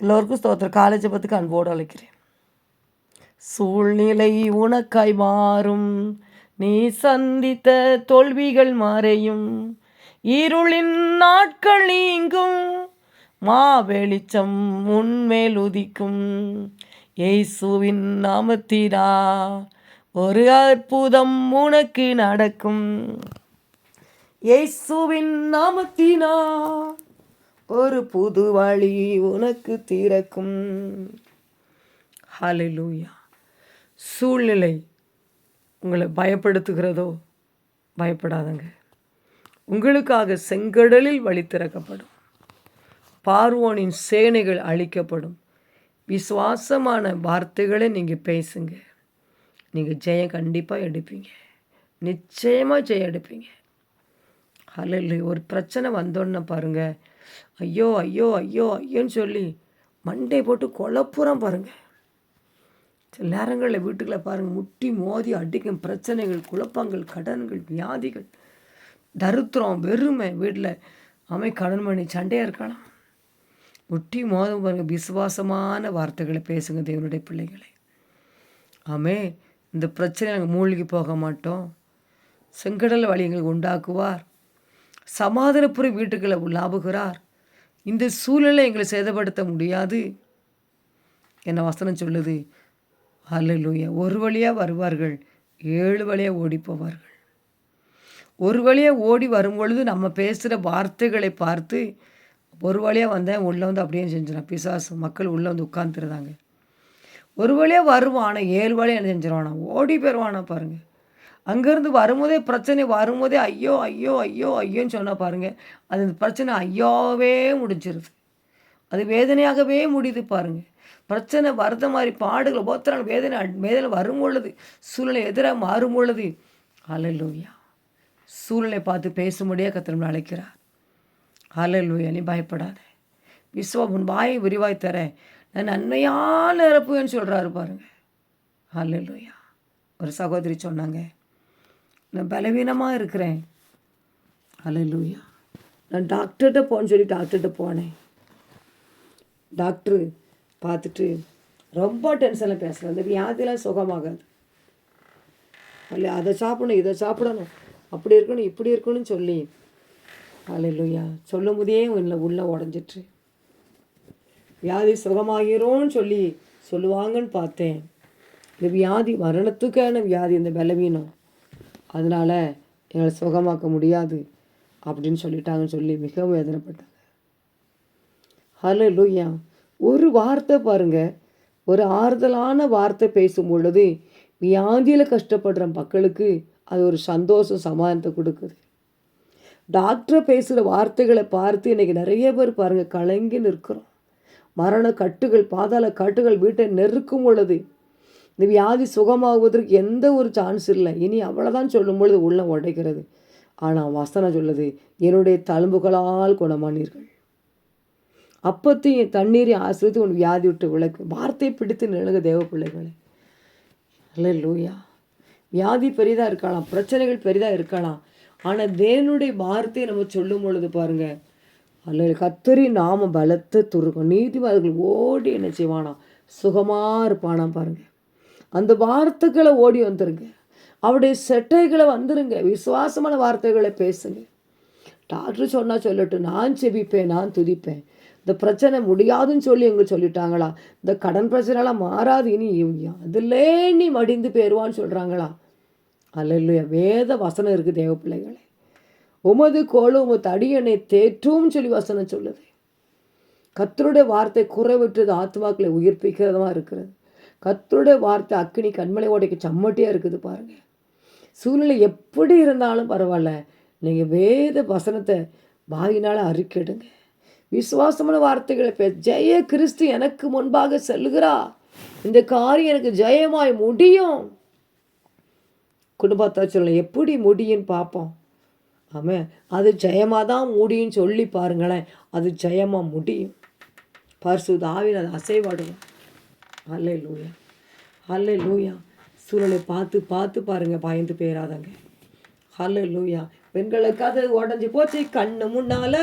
எல்லோருக்கும் ஸ்தோத்திரம். காலேஜ் பத்துக்கு அன்போடு அழைக்கிறேன். சூழ்நிலை உனக்காய் மாறும். நீ சந்தித்த தோல்விகள் மாறையும். இருளின் நாட்கள் நீங்கும். மா வெளிச்சம் உன்மேல் உதிக்கும். இயேசுவின் நாமத்தினா ஒரு அற்புதம் உனக்கு நடக்கும். இயேசுவின் நாமத்தினா. ஒரு புது வழி உனக்கு திறக்கும். ஹalleluya சூழ்நிலை உங்களை பயப்படுத்துகிறதோ பயப்படாதங்க. உங்களுக்காக செங்கடலில் வழி திறக்கப்படும். பார்வோனின் சேனைகள் அழிக்கப்படும். விசுவாசமான வார்த்தைகளை நீங்கள் பேசுங்க. நீங்கள் ஜெயம் கண்டிப்பாக எடுப்பீங்க. நிச்சயமாக ஜெயம் எடுப்பீங்க. ஹalleluya ஒரு பிரச்சனை வந்தோன்னே பாருங்கள் ஐயோ ஐயோ ஐயோ ஐயோன்னு சொல்லி மண்டை போட்டு குழப்புறம் பாருங்கள் சில நேரங்களில் வீட்டுக்களை பாருங்கள் முட்டி மோதி அடிக்கும் பிரச்சனைகள் குழப்பங்கள் கடன்கள் வியாதிகள். தருத்திரம் வெறுமை. வீட்டில் அமை கடன் பண்ணி சண்டையாக இருக்கலாம் முட்டி மோதம் பாருங்கள் விசுவாசமான வார்த்தைகளை பேசுங்க தேவனுடைய பிள்ளைகளை. ஆமே இந்த பிரச்சனை நாங்கள் மூழ்கி போக மாட்டோம். செங்கடல் வழி எங்களுக்கு உண்டாக்குவார். சமாதானப்புற வீட்டுக்களை உள்ளாபுகிறார் இந்த சூழலை எங்களை சேதப்படுத்த முடியாது என்ன வசனம் சொல்லுது. அல்லூய ஒரு வழியாக வருவார்கள் ஏழு வழியாக ஓடி போவார்கள் ஒரு வழியாக ஓடி வரும்பொழுது நம்ம பேசுகிற வார்த்தைகளை பார்த்து ஒரு வழியாக வந்தேன் உள்ளே வந்து அப்படியே செஞ்சிடான் பிசாசு மக்கள் உள்ளே வந்து உட்காந்துருந்தாங்க ஒரு வழியாக வருவான் ஆனால் ஏழு வழியாக என்ன செஞ்சிருவானா? ஓடி போயிடுவானா பாருங்கள் அங்கேருந்து வரும்போதே பிரச்சனை வரும்போதே ஐயோ ஐயோ ஐயோ ஐயோன்னு சொன்னால் பாருங்கள் அது இந்த பிரச்சனை ஐயோவே முடிஞ்சிருது. அது வேதனையாகவே முடியுது பாருங்கள் பிரச்சனை வருத மாதிரி பாடுகள் போத்திரால் வேதனை வேதனை வரும் பொழுது சூழ்நிலை எதிராக மாறும் பொழுது அலலூயா சூழ்நிலை பார்த்து பேசும்படியாக கத்திரம் அழைக்கிறார். அலலூயா நீ பயப்படாத. விஸ்வா உன் வாயை விரிவாய் தரேன் நான் நன்மையால் நிரப்புவேன்னு சொல்கிறாரு பாருங்கள் அலலூயா ஒரு சகோதரி சொன்னாங்க நான் பலவீனமாக இருக்கிறேன். அலலூயா நான் டாக்டர்கிட்ட போன்னு சொல்லி டாக்டர்கிட்ட போனேன். டாக்டரு பார்த்துட்டு ரொம்ப டென்ஷனில் பேசுகிறேன் அந்த வியாதியெல்லாம் சுகமாகாது. அல்ல அதை சாப்பிடணும் இதை சாப்பிடணும். அப்படி இருக்கணும் இப்படி இருக்கணும்னு சொல்லி. அலையிலுயா சொல்லும் போதே உள்ள உள்ள உடஞ்சிட்டு. வியாதி சுகமாகிறோன்னு சொல்லி சொல்லுவாங்கன்னு பார்த்தேன். இந்த வியாதி மரணத்துக்கான வியாதி இந்த பலவீனம். அதனால் எங்களை சுகமாக்க முடியாது அப்படின்னு சொல்லிட்டாங்கன்னு சொல்லி மிகவும் வேதனைப்பட்டாங்க. ஹலோ லூயா ஒரு வார்த்தை பாருங்கள் ஒரு ஆறுதலான வார்த்தை பேசும் பொழுது வியாதியில் கஷ்டப்படுற மக்களுக்கு அது ஒரு சந்தோஷம் சமாதானத்தை கொடுக்குது. டாக்டரை பேசுகிற வார்த்தைகளை பார்த்து இன்றைக்கி நிறைய பேர் பாருங்கள் கலங்கி நிற்கிறோம். மரண கட்டுகள் பாதாள கட்டுகள் வீட்டை நெருக்கும் பொழுது இந்த வியாதி சுகமாகுவதற்கு எந்த ஒரு சான்ஸ் இல்லை. இனி அவ்வளோதான் சொல்லும் பொழுது உள்ள உடைக்கிறது. ஆனால் வசனம் சொல்லுது என்னுடைய தழும்புகளால் குணமானீர்கள். அப்பத்தையும் தண்ணீரை ஆசிரியத்து உன் வியாதி விட்டு விளக்கு வார்த்தை பிடித்து நிலங்க தேவ பிள்ளைகளே. அல்ல லூயா வியாதி பெரிதாக இருக்கலாம் பிரச்சனைகள் பெரிதாக இருக்கலாம். ஆனால் தேவனுடைய வார்த்தையை நம்ம சொல்லும் பொழுது பாருங்கள் அல்ல கத்தரி நாம பலத்த துருக்கும். நீதிவாதிகள் ஓடி என்ன செய்வானா? சுகமாக இருப்பானா பாருங்கள் அந்த வார்த்தைகளை ஓடி வந்துருங்க. அவருடைய செட்டைகளை வந்துருங்க. விசுவாசமான வார்த்தைகளை பேசுங்க. டாக்டர் சொன்னால் சொல்லட்டும் நான் செபிப்பேன் நான் துதிப்பேன். இந்த பிரச்சனை முடியாதுன்னு சொல்லி எங்களுக்கு சொல்லிட்டாங்களா? இந்த கடன் பிரச்சனைலாம் மாறாது இனி. அதிலே நீ மடிந்து போயிடுவான்னு சொல்கிறாங்களா அல்ல வேத வசனம் இருக்குது தேவ பிள்ளைகளே. உமது கோலும் உமது தடியனை தேற்றும் சொல்லி வசனம் சொல்லுது. கத்தருடைய வார்த்தை குறைவிட்டது ஆத்மாக்களை உயிர்ப்பிக்கிறதமாக இருக்கிறது. கத்தருடைய வார்த்தை அக்கினி கண்மலை ஓடைக்கு சம்மட்டியாக இருக்குது பாருங்கள் சூழ்நிலை எப்படி இருந்தாலும் பரவாயில்ல. நீங்கள் வேத வசனத்தை வாயினால் அறிக்கிடுங்க. விசுவாசமான வார்த்தைகளை பே ஜெய கிறிஸ்து எனக்கு முன்பாக செல்கிறா இந்த காரியம் எனக்கு ஜெயமாய் முடியும். குடும்பத்தை சொல்ல எப்படி முடியும்னு பார்ப்போம் ஆமாம் அது ஜெயமாக தான் முடியும்னு சொல்லி பாருங்களேன். அது ஜெயமாக முடியும். பரிசு தாவின் அது அசைவாடுவோம். அல்லே லூயா அல்லே லூயா சூழலை பார்த்து பார்த்து பாருங்கள் பயந்து போயிடாதங்க ஹல்ல லூயா பெண்களுக்கு அது உடஞ்சி போச்சு கண்ணு முன்னால்.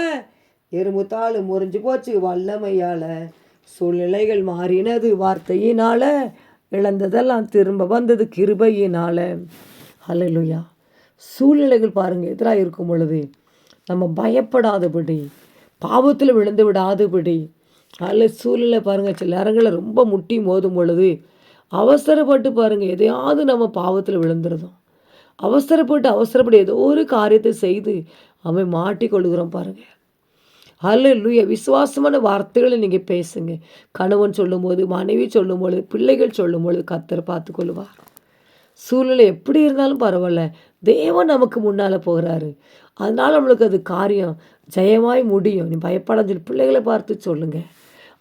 எறும்புத்தாள் முறிஞ்சு போச்சு வல்லமையால். சூழ்நிலைகள் மாறினது வார்த்தையினால. இழந்ததெல்லாம் திரும்ப வந்தது கிருபையினால. லூயா சூழ்நிலைகள் பாருங்கள் எதிராக இருக்கும் பொழுது நம்ம பயப்படாதபடி பாவத்தில் விழுந்து விடாதபடி அதில் சூழ்நிலை பாருங்கள் சில நேரங்களில் ரொம்ப முட்டி மோதும் பொழுது அவசரப்பட்டு பாருங்கள் எதையாவது நம்ம பாவத்தில் விழுந்துருதோம். அவசரப்பட்டு அவசரப்பட்டு ஏதோ ஒரு காரியத்தை செய்து அவன் மாட்டிக்கொள்கிறோம் பாருங்கள் அல்ல விசுவாசமான வார்த்தைகளை நீங்கள் பேசுங்க. கணவன் சொல்லும்போது மனைவி சொல்லும்பொழுது பிள்ளைகள் சொல்லும்பொழுது கத்தர் பார்த்து கொள்வார். சூழ்நிலை எப்படி இருந்தாலும் பரவாயில்ல. தேவன் நமக்கு முன்னால் போகிறாரு. அதனால் நம்மளுக்கு அது காரியம். ஜெயமாய் முடியும். நீ பயப்படாத பிள்ளைகளை பார்த்து சொல்லுங்கள்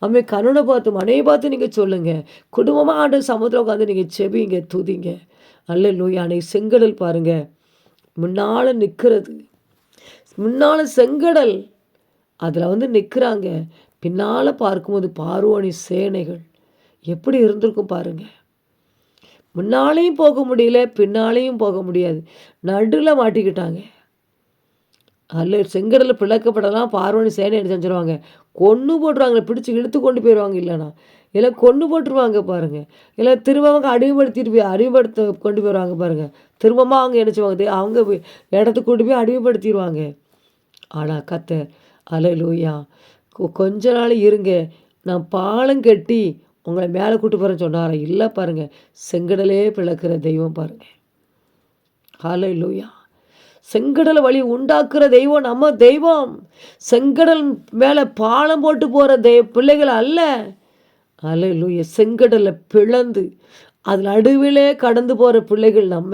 அம்மே கண்ணனை பார்த்து மனையை பார்த்து நீங்கள் சொல்லுங்கள் குடும்பமாக ஆண்டு சமுத்திரம் உட்காந்து நீங்கள் செவிங்க துதிங்க. நல்ல லூயா அன்னைக்கு செங்கடல் பாருங்கள் முன்னால் நிற்கிறது முன்னால் செங்கடல். அதில் வந்து நிற்கிறாங்க பின்னால் பார்க்கும்போது பார்வோனி சேனைகள். எப்படி இருந்திருக்கும் பாருங்கள் முன்னாலேயும் போக முடியல பின்னாலேயும் போக முடியாது. நடுவில் மாட்டிக்கிட்டாங்க. அல்ல செங்கடலில் பிளக்கப்படலாம் பார்வணி சேனை எடுத்து செஞ்சுருவாங்க கொன்று போட்டுருவாங்க பிடிச்சி இழுத்து கொண்டு போயிடுவாங்க இல்லைனா இல்லை கொன்று போட்டுருவாங்க பாருங்கள் இல்லை திரும்ப அவங்க அடிமைப்படுத்திட்டு போய் அடிமைப்படுத்த கொண்டு போயிடுவாங்க பாருங்கள் திரும்பமாக அவங்க நினச்சிவாங்க அவங்க இடத்துக்கு கொண்டு போய் அடிமைப்படுத்திடுவாங்க ஆனால் கத்த அலையிலூயா கொஞ்ச நாள் இருங்க. நான் பாலம் கட்டி உங்களை மேலே கூட்டு போகிறேன்னு சொன்னாரா? இல்லை பாருங்கள் செங்கடலே பிளக்கிற தெய்வம் பாருங்கள் அலை லூயா செங்கடலை வழி உண்டாக்குற தெய்வம் நம்ம தெய்வம். செங்கடல் மேலே பாலம் போட்டு போகிற தெய் பிள்ளைகள் அல்ல. அலையிலூய செங்கடலை பிளந்து அதில் நடுவிலே கடந்து போகிற பிள்ளைகள் நம்ம.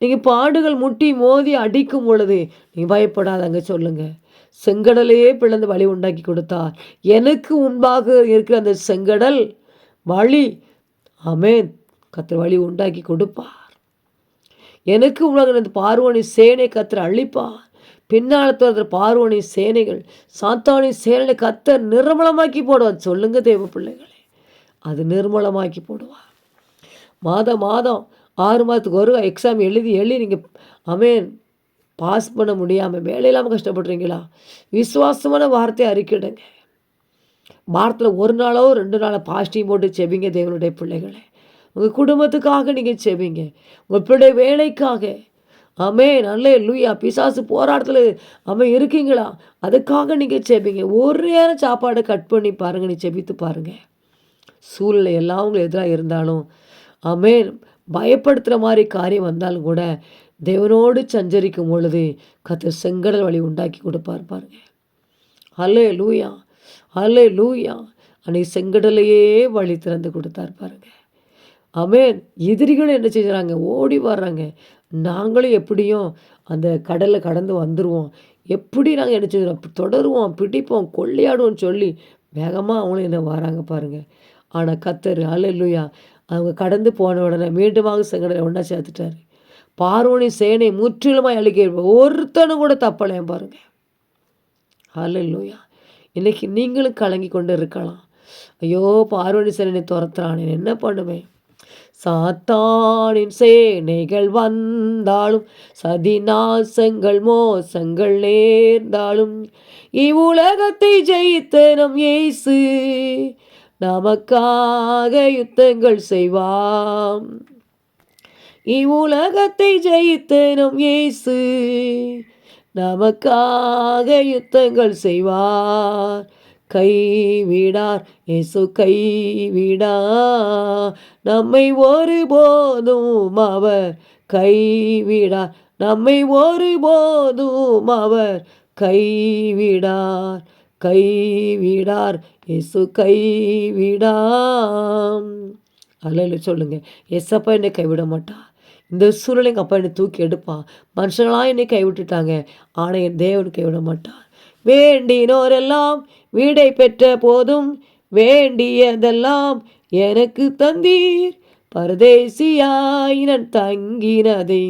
நீங்கள் பாடுகள் முட்டி மோதி அடிக்கும் பொழுது நீங்கள் பயப்படாதங்க சொல்லுங்கள் செங்கடலையே பிளந்து வழி உண்டாக்கி கொடுத்தார். எனக்கு முன்பாக இருக்கிற அந்த செங்கடல் வழி அமேன் கத்திர வழி உண்டாக்கி கொடுப்பா எனக்கு உலக அந்த பார்வனி சேனை கத்திர அழிப்பார். பின்னால் தோன்ற பார்வனி சேனைகள் சாத்தானி சேனை கத்த நிர்மலமாக்கி போடுவார். சொல்லுங்க தேவ பிள்ளைகளே அது நிர்மலமாக்கி போடுவார். மாதம் மாதம் ஆறு மாதத்துக்கு ஒரு எக்ஸாம் எழுதி எழுதி நீங்கள் அமேன் பாஸ் பண்ண முடியாமல் வேலை இல்லாமல் கஷ்டப்படுறீங்களா? விசுவாசமான வார்த்தையை அறிக்கிடுங்க. வாரத்தில் ஒரு நாளோ ரெண்டு நாளோ பாசிட்டிவ் போட்டு செவிங்க தேவனுடைய பிள்ளைகளை. உங்கள் குடும்பத்துக்காக நீங்கள் செவிங்க உங்களுடைய வேலைக்காக. அமே நல்ல லூயா பிசாசு போராட்டத்தில் அம்மே இருக்கீங்களா? அதுக்காக நீங்கள் செபிங்க ஒரு நேரம் சாப்பாடை கட் பண்ணி பாருங்கள் நீ செபித்து பாருங்கள் சூழ்நிலை எல்லாம் உங்களுக்கு எதிராக இருந்தாலும். அமே பயப்படுத்துகிற மாதிரி காரியம் வந்தாலும் கூட தேவனோடு சஞ்சரிக்கும் பொழுது கத்து செங்கடல் வழி உண்டாக்கி கொடுப்பார் பாருங்க. அல்லே லூயா அல்லே லூயா அன்னைக்கு செங்கடலையே வழி திறந்து கொடுத்தார் பாருங்க. அமேன் எதிரிகளும் என்ன செய்கிறாங்க ஓடி வர்றாங்க. நாங்களும் எப்படியும் அந்த கடலில் கடந்து வந்துடுவோம் எப்படி நாங்கள் என்ன செய்கிறோம் தொடருவோம் பிடிப்போம் கொள்ளையாடுவோம் சொல்லி வேகமாக அவங்களும் என்ன வராங்க பாருங்கள் ஆனால் கத்தர் அல்ல அவங்க கடந்து போன உடனே மீண்டுமாக செங்கடலை ஒன்றா சேர்த்துட்டாரு. பார்வனி சேனை முற்றிலுமாக அழிக்க ஒருத்தனும் கூட தப்பலையும் பாருங்கள் ஹலோ இன்றைக்கி நீங்களும் கலங்கி கொண்டு இருக்கலாம். ஐயோ பார்வனி சேனை துரத்துறானே. என்ன பண்ணுவேன்? சாத்தானின் சேனைகள் வந்தாலும் சதிநாசங்கள் மோசங்கள் நேர்ந்தாலும் இவ்வுலகத்தை ஜெயித்த நம் இயேசு நமக்காக யுத்தங்கள் செய்வாம். இவ்வுலகத்தை ஜெயித்த நம் இயேசு நமக்காக யுத்தங்கள் செய்வார். கைவிடார். இயேசு கைவிடா. நம்மை ஒருபோதும் அவர் கைவிடார். நம்மை ஒருபோதும் அவர் கைவிடார். கைவிடார். இயேசு கைவிடாம் அல்ல சொல்லுங்க. எஸ்அப்பா என்னை கைவிட மாட்டார். இந்த சூழலை எங்கள் அப்பா என்னை தூக்கி எடுப்பான் மனுஷங்களாம் என்னை கைவிட்டுட்டாங்க. ஆனால் என் தேவன் கைவிட மாட்டான் வேண்டினோரெல்லாம் வீடை பெற்ற போதும் வேண்டியதெல்லாம் எனக்கு தந்தீர். பரதேசியாய் நான் தங்கினதை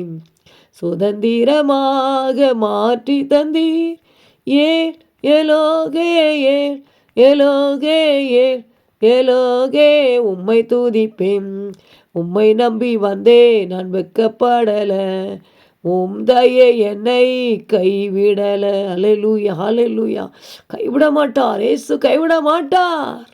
சுதந்திரமாக மாற்றி தந்தீர். ஏன் எலோகே ஏன் எலோகே ஏன் எலோகே உம்மை தூதிப்பேன். உம்மை நம்பி வந்தே நான் வெக்கப்படலை உம் தயே என்னை கைவிடலை. அலலுயா அலலுயா கைவிட மாட்டார் ஏசு கைவிட மாட்டார்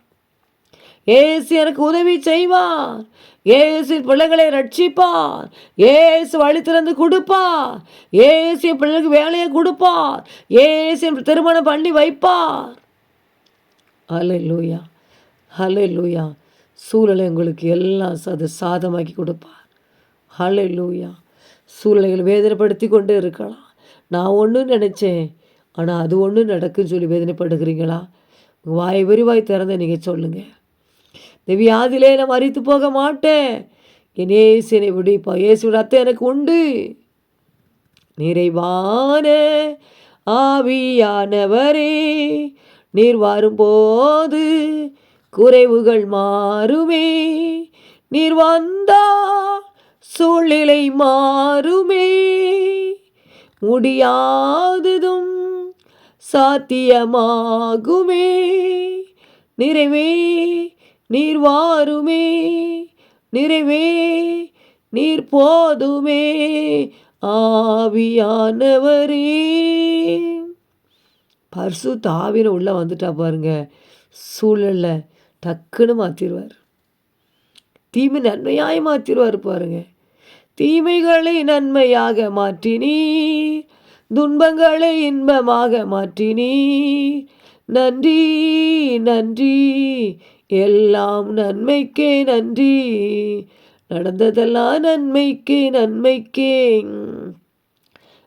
ஏசு எனக்கு உதவி செய்வார். ஏசு பிள்ளைகளை ரட்சிப்பார். ஏசு வழி திறந்து கொடுப்பார். ஏசு என் பிள்ளைகளுக்கு வேலையை கொடுப்பார். ஏசு என் திருமணம் பண்ணி வைப்பார். அலலுயா அலலுயா சூழலை உங்களுக்கு எல்லாம் அது சாதமாக்கி கொடுப்பார். அலலுயா சூழ்நிலைகள் வேதனைப்படுத்தி கொண்டு இருக்கலாம். நான் ஒன்று நினச்சேன். ஆனால் அது ஒன்று நடக்குன்னு சொல்லி வேதனைப்படுகிறீங்களா? உங்கள் வாய் விரிவாய் திறந்த நீங்கள் சொல்லுங்கள் இந்த வியாதியிலே நான் மறித்து போக மாட்டேன். என் ஏசினை விடுப்பா ஏசு ரத்தம் எனக்கு உண்டு. நிறைவான ஆவியானவரே நீர் வரும்போது குறைவுகள் மாறுமே. நீர் வந்தா சூழ்நிலை மாறுமே. முடியாததும் சாத்தியமாகுமே. நிறைவே நீர் வாருமே. நிறைவே நீர் போதுமே. ஆவியானவரே. பர்சு தாவின உள்ளே வந்துட்டா பாருங்க. சூழல்ல டக்குன்னு மாற்றிடுவார் தீமை நன்மையாய் மாற்றிடுவார் பாருங்கள் தீமைகளை நன்மையாக மாற்றினீ துன்பங்களை இன்பமாக மாற்றினீ நன்றி நன்றி. எல்லாம் நன்மைக்கே நன்றி. நடந்ததெல்லாம் நன்மைக்கே நன்மைக்கே.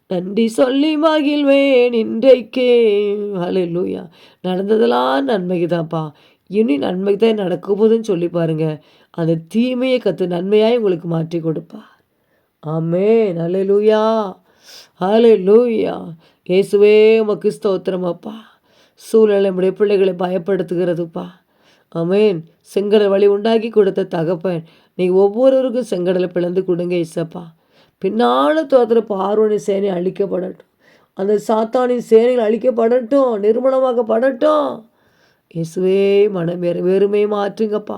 நன்றி சொல்லி மகிழ்வேன் இன்றைக்கே. ஹalleluya. நடந்ததெல்லாம் நன்மைக்கு தான்ப்பா இனி நன்மைக்கு தான் நடக்க போதுன்னு சொல்லி பாருங்க. அந்த தீமையை கற்று நன்மையாக உங்களுக்கு மாற்றி கொடுப்பா. ஆமே ஹalleluya. லூயா இயேசுவே உமக்கு ஸ்தோத்திரமாப்பா சூழலை நம்முடைய பிள்ளைகளை பயப்படுத்துகிறதுப்பா. அமேன் செங்கடல் வழி உண்டாக்கி கொடுத்த தகப்பன் நீ ஒவ்வொருவருக்கும் செங்கடலை பிளந்து கொடுங்க இசப்பா பின்னால தோத்துல பார்வனின் சேனை அழிக்கப்படட்டும். அந்த சாத்தானின் சேனைகள் அழிக்கப்படட்டும் நிர்மூலமாக்கப்படட்டும். இயேசுவே மனம் வேறு வெறுமையை மாற்றுங்கப்பா.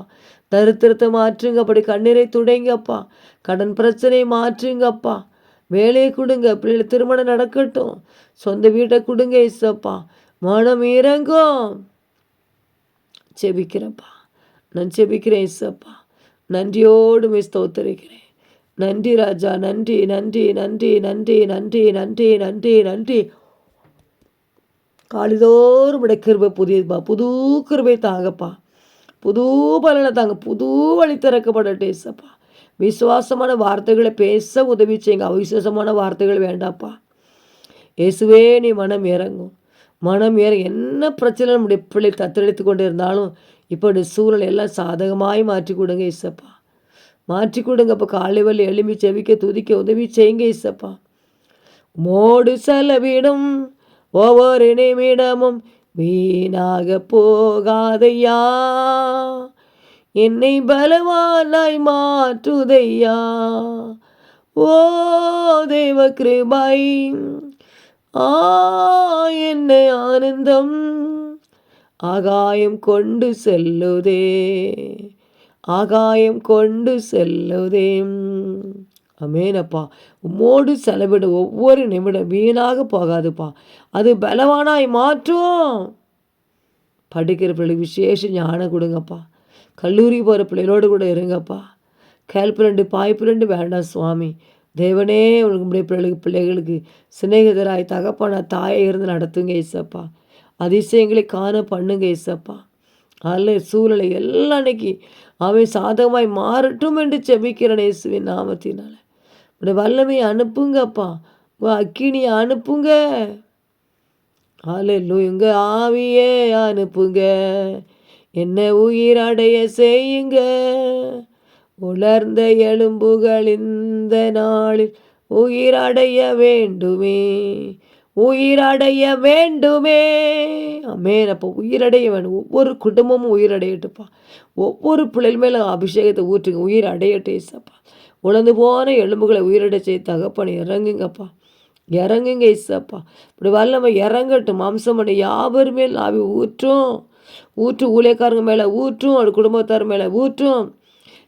தரித்திரத்தை மாற்றுங்க அப்படி கண்ணீரை துடைங்கப்பா. கடன் பிரச்சனையை மாற்றுங்கப்பா. வேலையை கொடுங்க பிள்ளைகள் திருமணம் நடக்கட்டும். சொந்த வீட்டை கொடுங்க இசப்பா மனம் இறங்கும். செபிக்கிறப்பா நான் செபிக்கிறேன் இசப்பா நன்றியோடு மிஸ் ஸ்தோத்தரிக்கிறேன். நன்றி ராஜா நன்றி நன்றி நன்றி நன்றி நன்றி நன்றி நன்றி நன்றி. காலிதோறும் உடைய கிருபை புதியதுப்பா புது கிருபை தாங்கப்பா. புது பலனை தாங்க புது வழி திறக்கப்படட்டும் இசப்பா விசுவாசமான வார்த்தைகளை பேச உதவி செய்யுங்க. அவிசுவாசமான வார்த்தைகள் வேண்டாப்பா. இயேசுவே நீ மனம் இறங்கும். மனம் ஏற என்ன பிரச்சனை நம்முடைய பிள்ளை தத்தெடுத்து கொண்டு இருந்தாலும் இப்படி சூழல் எல்லாம் சாதகமாய் மாற்றி கொடுங்க இசப்பா மாற்றி கொடுங்க. இப்போ காலை வலி எலும்பி செவிக்க துதிக்க உதவி செய்யுங்க இசப்பா மோடு செலவிடும் ஒவ்வொரு நிமிடமும் வீணாக போகாதையா? என்னை பலவானாய் மாற்றுதையா? ஓ தேவ கிருபாய் ஆ என்ன ஆனந்தம். ஆகாயம் கொண்டு செல்லுதே. ஆகாயம் கொண்டு செல்லுதே அமேனப்பா உம்மோடு செலவிட. ஒவ்வொரு நிமிடம் வீணாக போகாதுப்பா. அது பலவானாய் மாற்றும். படிக்கிற பிள்ளைக்கு விசேஷ ஞானம் கொடுங்கப்பா. கல்லூரி போகிற பிள்ளைகளோடு கூட இருங்கப்பா. கேல்பிரண்டு பாய்ப்பிரண்டு வேண்டாம் சுவாமி. தேவனே உங்களுடைய பிள்ளைகளுக்கு பிள்ளைகளுக்கு சிநேகிதராய் தகப்பான தாயை இருந்து நடத்துங்க இசப்பா அதிசயங்களை காண பண்ணுங்க இசப்பா அல்ல சூழலை எல்லாம் அன்னைக்கு அவன் சாதகமாய் மாறட்டும் என்று செபிக்கிறேன் இயேசுவின் நாமத்தினால. உடைய வல்லமையை அனுப்புங்கப்பா. உங்கள் அக்கினியை அனுப்புங்க. எங்க ஆவியே அனுப்புங்க. என்ன உயிரடைய செய்யுங்க. உலர்ந்த எலும்புகள் இந்த நாளில் உயிரடைய வேண்டுமே. உயிரடைய வேண்டுமே. அமேன் அப்போ உயிரடைய வேண்டும். ஒவ்வொரு குடும்பமும் உயிரடையட்டுப்பா ஒவ்வொரு பிள்ளைகள் மேலே அபிஷேகத்தை ஊற்றுங்க. உயிர் அடையட்டேசப்பா உழந்து போன எலும்புகளை உயிரிட செய்ய தகப்பனை இறங்குங்கப்பா. இறங்குங்க இசப்பா இப்படி வல்லமை இறங்கட்டும். மாம்சம் பண்ணி யாவருமே ஆவி ஊற்றும். ஊற்று ஊழியக்காரங்க மேலே ஊற்றும். ஒரு குடும்பத்தார் மேலே ஊற்றும்.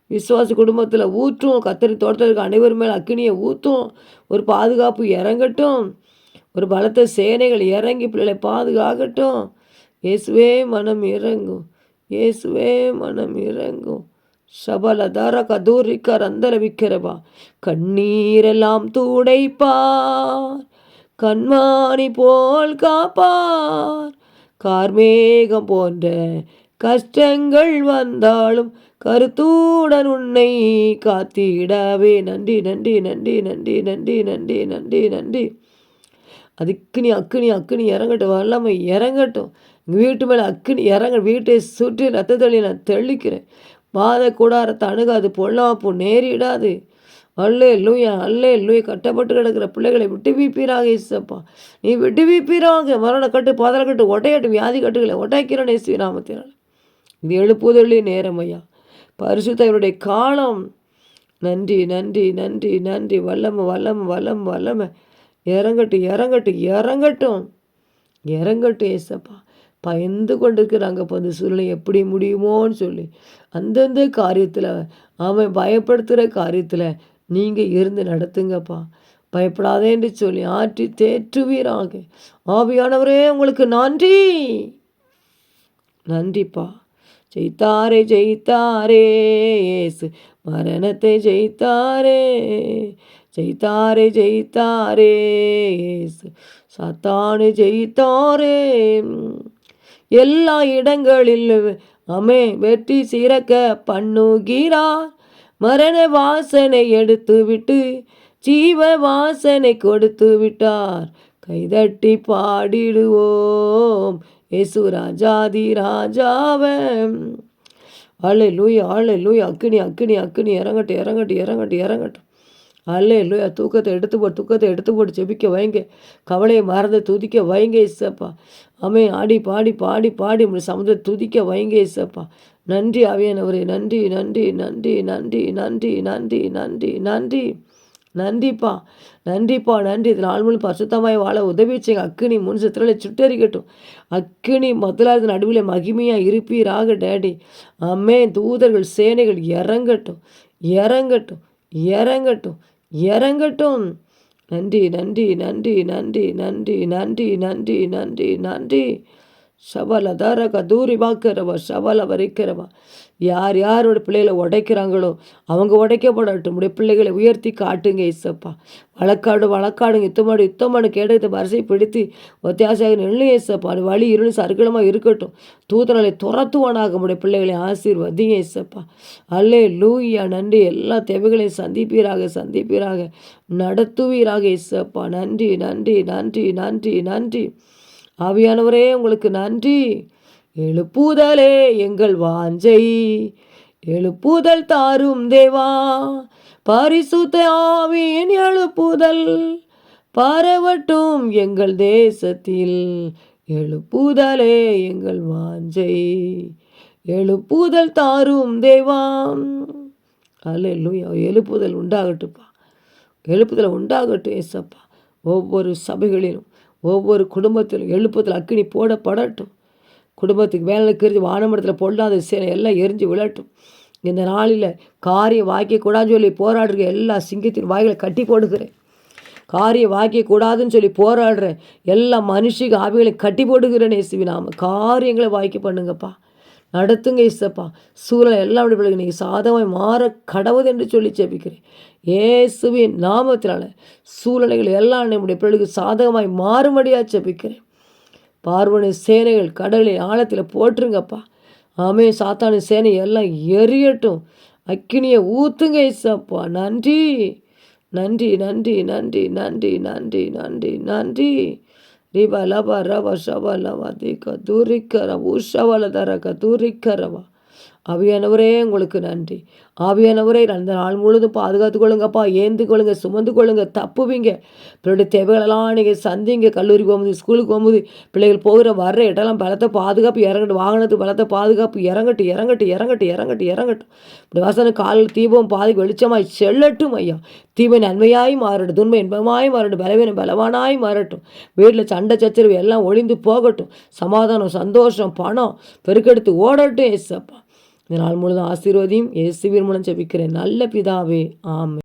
விசுவாச குடும்பத்தில் ஊற்றும். கத்தரி தோட்டத்தில் இருக்க அனைவர் மேலே அக்கினியை ஊற்றும் ஒரு பாதுகாப்பு இறங்கட்டும். ஒரு பலத்த சேனைகள் இறங்கி பிள்ளைகளை பாதுகாக்கட்டும். இயேசுவே மனம் இறங்கும். இயேசுவே மனம் இறங்கும். சபலதர கதூரிக்க ரந்தர விக்கிறவா கண்ணீரெல்லாம் தூடைப்பார். கண்மாணி போல் காப்பார். கார்மேகம் போன்ற கஷ்டங்கள் வந்தாலும் கருத்துடன் உன்னை காத்திடவே. நன்றி நன்றி நன்றி நன்றி நன்றி நன்றி நன்றி நன்றி. அதுக்குனி அக்குனி அக்குனி இறங்கட்டும். வல்லமை இறங்கட்டும். எங்கள் வீட்டு மேலே அக்குனி இறங்க வீட்டை சுற்றி ரத்த தள்ளி நான் தெளிக்கிறேன். மாத கூடாரத்தை அணுகாது பொல்லாப்பு நேரிடாது. அல்லே லூயா அல்லே லூய் கட்டப்பட்டு கிடக்கிற பிள்ளைகளை விட்டு வீப்பீராக இசப்பா நீ விட்டு வீப்பீராக மரண கட்டு பாதல கட்டு ஒட்டையட்டு வியாதி கட்டுகளை ஒட்டைக்கிறேன் ஸ்ரீராமத்தினால் இது எழுப்புதலி நேரம் ஐயா. பரிசுத்தவருடைய காலம். நன்றி நன்றி நன்றி நன்றி. வல்லம வல்லம வல்லம் வல்லம. இறங்கட்டும் இறங்கட்டும் இறங்கட்டும். இறங்கட்டும் ஏசப்பா பயந்து கொண்டிருக்கிறாங்க. இப்போ அந்த சூழ்நிலை எப்படி முடியுமோன்னு சொல்லி. அந்தந்த காரியத்தில் அவன் பயப்படுத்துகிற காரியத்தில் நீங்கள் இருந்து நடத்துங்கப்பா. பயப்படாதே என்று சொல்லி ஆற்றி தேற்றுவீராக. ஆவியானவரே உங்களுக்கு நன்றி. நன்றிப்பா. ஜெயித்தாரே ஜெயித்தாரே ஏசு மரணத்தை ஜெயித்தாரே. ஜெயித்தாரே ஜெயித்தாரே ஏசு சத்தானு ஜெயித்தாரே. எல்லா இடங்களில் அமே வெற்றி சிறக்க பண்ணுகிறார். மரண வாசனை எடுத்து விட்டு ஜீவ வாசனை கொடுத்து விட்டார். கைதட்டி பாடிடுவோம். ஏசு ராஜாதி ராஜாவன் ஆளே லூய் ஆளே லூய் அக்கினி அக்கினி அக்கினி. இறங்கட்டு இறங்கட்டு இறங்கட்டு இறங்கட்டும் அல்ல இல்லையா தூக்கத்தை எடுத்து போட்டு தூக்கத்தை எடுத்து போட்டு செபிக்க வைங்க. கவலையை மறந்து துதிக்க வைங்க இசப்பா அமே ஆடி பாடி பாடி பாடி சமுதிர துதிக்க வைங்க இசப்பா நன்றி அவையனவரே நன்றி நன்றி நன்றி நன்றி நன்றி நன்றி நன்றி நன்றி. நன்றிப்பா. நன்றிப்பா. நன்றி. இது நாள் முழு பரிசுத்தமாய் வாழ உதவி அக்கினி முன் சித்திரலை சுட்டரிக்கட்டும். அக்கினி முதலாவது நடுவில் மகிமையாக இருப்பீராக டேடி. அம்மே தூதர்கள் சேனைகள் இறங்கட்டும். இறங்கட்டும். இறங்கட்டும். இறங்கட்டும். நன்றி நன்றி நன்றி நன்றி நன்றி நன்றி நன்றி நன்றி நன்றி. சபல தரக தூரி வாக்கிறவா சபல வரைக்கிறவா. யார் யாரோட பிள்ளைகளை உடைக்கிறாங்களோ அவங்க உடைக்கப்படட்டும். உடைய பிள்ளைகளை உயர்த்தி காட்டுங்க இசப்பா வழக்காடு வழக்காடுங்க. யுத்தமாடு யுத்தமாடு கேடத்தை வரிசை பிடித்து ஒத்தியாசையாக நெல்லு இசப்பா அது வழி இருள் சருக்கலமாக இருக்கட்டும். தூதனலை துரத்துவானாக உடைய பிள்ளைகளை ஆசீர்வதிங்க இசப்பா அல்லே லூயா நன்றி. எல்லா தேவைகளையும் சந்திப்பீராக சந்திப்பீராக. நடத்துவீராக இசப்பா நன்றி நன்றி நன்றி நன்றி நன்றி. ஆவியானவரே உங்களுக்கு நன்றி. எழுப்புதலே எங்கள் வாஞ்சை. எழுப்புதல் தாரும் தேவா. பரிசுத்த ஆவியின் எழுப்புதல் பரவட்டும் எங்கள் தேசத்தில். எழுப்புதலே எங்கள் வாஞ்சை. எழுப்புதல் தாரும் தேவாம் அல்ல எழுப்புதல் உண்டாகட்டுப்பா. எழுப்புதல் உண்டாகட்டும் ஏசப்பா. ஒவ்வொரு சபைகளிலும். ஒவ்வொரு குடும்பத்திலும் எழுப்பத்தில் அக்கினி போடப்படட்டும். குடும்பத்துக்கு மேலே கருதி வானமடத்தில் பொல்லாத சேனை எல்லாம் எரிஞ்சு விழட்டும். இந்த நாளில் காரியம் வாய்க்கக்கூடாதுன்னு சொல்லி போராடுற எல்லா சிங்கத்தின் வாய்களை கட்டி போடுகிறேன். காரியம் கூடாதுன்னு சொல்லி போராடுற எல்லா மனுஷிக்கு ஆவிகளை கட்டி போடுகிறேன் இயேசுவி நாம காரியங்களை வாய்க்க பண்ணுங்கப்பா. நடத்துங்க இசப்பா சூழலை எல்லாம் பிள்ளைங்க நீங்கள் சாதகமாய் மாற கடவுது என்று சொல்லி ஜெபிக்கிறேன். இயேசுவின் நாமத்தினால சூழ்நிலைகள் எல்லாம் நம்முடைய பிள்ளைகளுக்கு சாதகமாய் மாறும்படியாக ஜெபிக்கிறேன். பார்வனை சேனைகள் கடலில் ஆழத்தில் போட்டுருங்கப்பா ஆமே சாத்தானு சேனை எல்லாம் எரியட்டும். அக்கினியை ஊத்துங்க இசப்பா நன்றி. நன்றி நன்றி நன்றி நன்றி நன்றி நன்றி நன்றி. ரிப லப ரப ஷப லவ திக தூரிக்கர உஷவல தரக தூரிக்கரவா ஆவியானவரே உங்களுக்கு நன்றி. ஆவியானவரே அந்த நாள் முழுதும் பாதுகாத்து கொள்ளுங்கப்பா. ஏந்து கொள்ளுங்க சுமந்து கொள்ளுங்க தப்புவீங்க. பிள்ளைடைய தேவைகளெல்லாம் நீங்கள் சந்திங்க. கல்லூரி போகும்போது ஸ்கூலுக்கு போகும்போது பிள்ளைகள் போகிற வர்ற இடம்லாம் பலத்தை பாதுகாப்பு இறங்கட்டும். வாகனத்துக்கு பலத்தை பாதுகாப்பு இறங்கட்டும் இறங்கட்டும் இறங்கட்டும் இறங்கட்டும் இறங்கட்டும். இப்படி வாசன காலில் தீபம் பாதி வெளிச்சமாய் செல்லட்டும் ஐயா. தீமை நன்மையாய் மாறட்டும் துன்மை இன்பமாய் மாறட்டும் பலவீனம் பலவானாய் மாறட்டும். வீட்டில் சண்டை சச்சரவு எல்லாம் ஒளிந்து போகட்டும். சமாதானம் சந்தோஷம் பணம் பெருக்கெடுத்து ஓடட்டும் ஏசப்பா. இந்த நாள் முழுதும் ஆசீர்வதியும் இயேசுவின் மூலம் ஜெபிக்கிறேன். நல்ல பிதாவே ஆமை